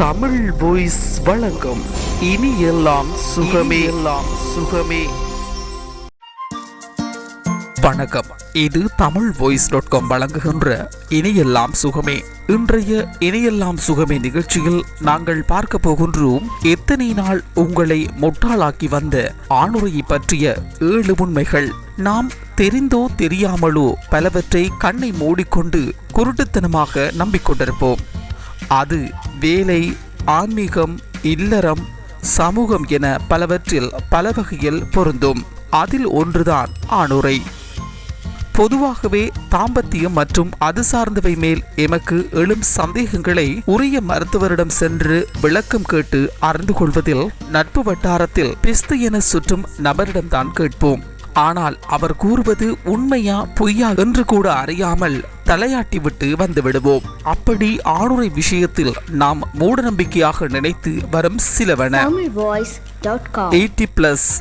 Tamil voice வழங்கும் இனி எல்லாம் சுகமே. எல்லாம் சுகமே. வணக்கம். இது தமிழ் வாய்ஸ் டாட் காம் வழங்குகின்ற இனியெல்லாம் சுகமே. இன்றைய இனியெல்லாம் சுகமே நிகழ்ச்சியில் நாங்கள் பார்க்க போகின்றோம் எத்தனை நாள் உங்களை முட்டாளாக்கி வந்த ஆணுரையை பற்றிய ஏழு உண்மைகள். நாம் தெரிந்தோ தெரியாமலோ பலவற்றை கண்ணை மூடிக்கொண்டு குருட்டுத்தனமாக நம்பிக்கொண்டிருப்போம். அது வேலை ஆன்மீகம் இல்லறம் சமூகம் என பலவற்றில் பல வகையில் பொருந்தும். அதில் ஒன்றுதான் ஆணுரை பொதுவாகவே தாம்பத்தியம் மற்றும் அது சார்ந்தவை மேல் எமக்கு எழும் சந்தேகங்களை உரிய மருத்துவரிடம் சென்று விளக்கம் கேட்டு அறிந்து கொள்வதில் நட்பு வட்டாரத்தில் பிஸ்து என சுற்றும் நபரிடம்தான் கேட்போம். ஆனால் அவர் கூறுவது உண்மையா பொய்யா என்று கூட அறியாமல் தலையாட்டி விட்டு வந்து விடுவோம். அப்படி ஆணுரை விஷயத்தில் நாம் மூடநம்பிக்கையாக நினைத்து வரும் சிலவன. Eighty plus.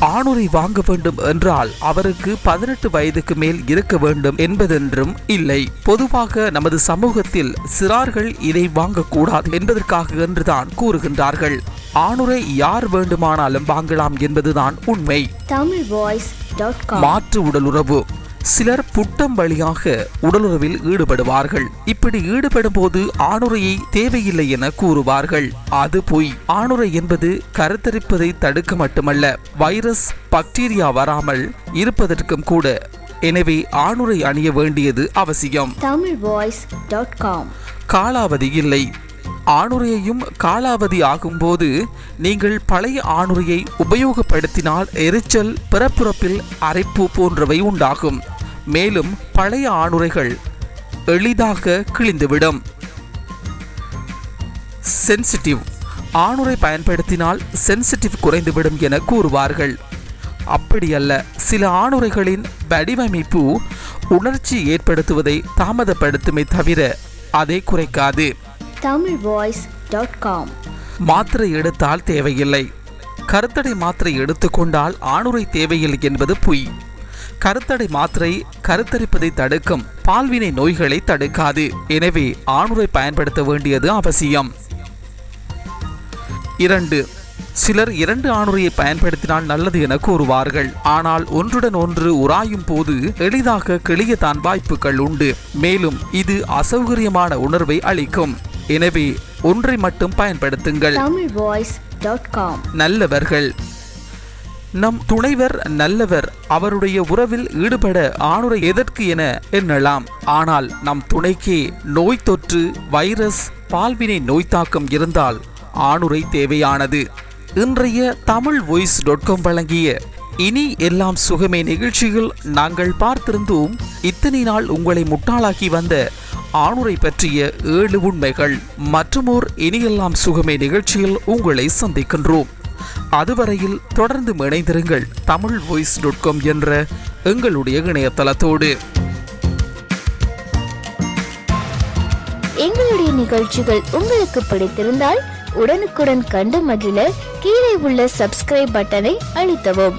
ஆணுரை வாங்க வேண்டும் என்றால் அவருக்கு பதினெட்டு வயதுக்கு மேல் இருக்க வேண்டும் என்பதென்றும் இல்லை. பொதுவாக நமது சமூகத்தில் சிறார்கள் இதை வாங்கக்கூடாது என்பதற்காக என்றுதான் கூறுகின்றார்கள். ஆணுரை யார் வேண்டுமானாலும் வாங்கலாம் என்பதுதான் உண்மை. மாற்று உடலுறவு. சிலர் புட்டம் வழியாக உடலுறவில் ஈடுபடுவார்கள். இப்படி ஈடுபடும் போது ஆணுரையை தேவையில்லை என கூறுவார்கள். அது பொய். ஆணுரை என்பது கருத்தரிப்பதை தடுக்க மட்டுமல்ல வைரஸ் பாக்டீரியா வராமல் இருப்பதற்கும் கூட. எனவே ஆணுரை அணிய வேண்டியது அவசியம். tamilvoice.com காலாவதி இல்லை. ஆணுறையையும் காலாவதி ஆகும்போது நீங்கள் பழைய ஆணுறையை உபயோகப்படுத்தினால் எரிச்சல் பிறப்புறப்பில் அரைப்பு போன்றவை உண்டாகும். மேலும் பழைய ஆணுறைகள் எளிதாக கிழிந்துவிடும். சென்சிட்டிவ். ஆணுரை பயன்படுத்தினால் சென்சிட்டிவ் குறைந்துவிடும் என கூறுவார்கள். அப்படியல்ல சில ஆணுரைகளின் வடிவமைப்பு உணர்ச்சி ஏற்படுத்துவதை தாமதப்படுத்துமே தவிர அதை குறைக்காது. பாய்ஸ் டாட் காம் மாத்திரை எடுத்தால் தேவையில்லை. கருத்தடை மாத்திரை எடுத்துக்கொண்டால் ஆணுரை தேவையில்லை என்பது பொய். கருத்தடை மாத்திரை கருத்தரிப்பதை தடுக்கும். பால்வினை நோய்களை தடுக்காது. எனவே ஆணுரை பயன்படுத்த வேண்டியது அவசியம். இரண்டு சிலர் இரண்டு ஆணுரையை பயன்படுத்தினால் நல்லது என கூறுவார்கள். ஆனால் ஒன்றுடன் ஒன்று உராயும் போது எளிதாக கிளியத்தான் வாய்ப்புகள் உண்டு. மேலும் இது அசௌகரியமான உணர்வை அளிக்கும். எனவே ஒன்றை மட்டும் பயன்படுத்துங்கள். நல்லவர்கள். நம் துணைவர் நல்லவர் அவருடைய உறவில் ஈடுபட ஆணுரை எதற்கு என எண்ணலாம். ஆனால் நம் துணைக்கே நோய் தொற்று வைரஸ் பால்வினை நோய் தாக்கம் இருந்தால் ஆணுரை தேவையானது. இன்றைய தமிழ் வாய்ஸ் டாட் காம் வழங்கிய இனி எல்லாம் சுகமே நிகழ்ச்சியில் நாங்கள் பார்த்திருந்தோம். இத்தனை நாள் உங்களை முட்டாளாக்கி வந்த ஆணுரை பற்றிய ஏழு உண்மைகள் மற்றுமோர் இனியெல்லாம் சுகமே நிகழ்ச்சியில் உங்களை சந்திக்கின்றோம். அதுவரையில் தொடர்ந்து இணைந்திருங்கள் தமிழ் வாய்ஸ் டாட் காம் என்ற எங்களுடைய இணையதளத்தோடு. எங்களுடைய நிகழ்ச்சிகள் உங்களுக்கு பிடித்திருந்தால் உடனுக்குடன் கண்டு மகிழ கீழே உள்ள சப்ஸ்கிரைப் பட்டனை அழுத்தவும்.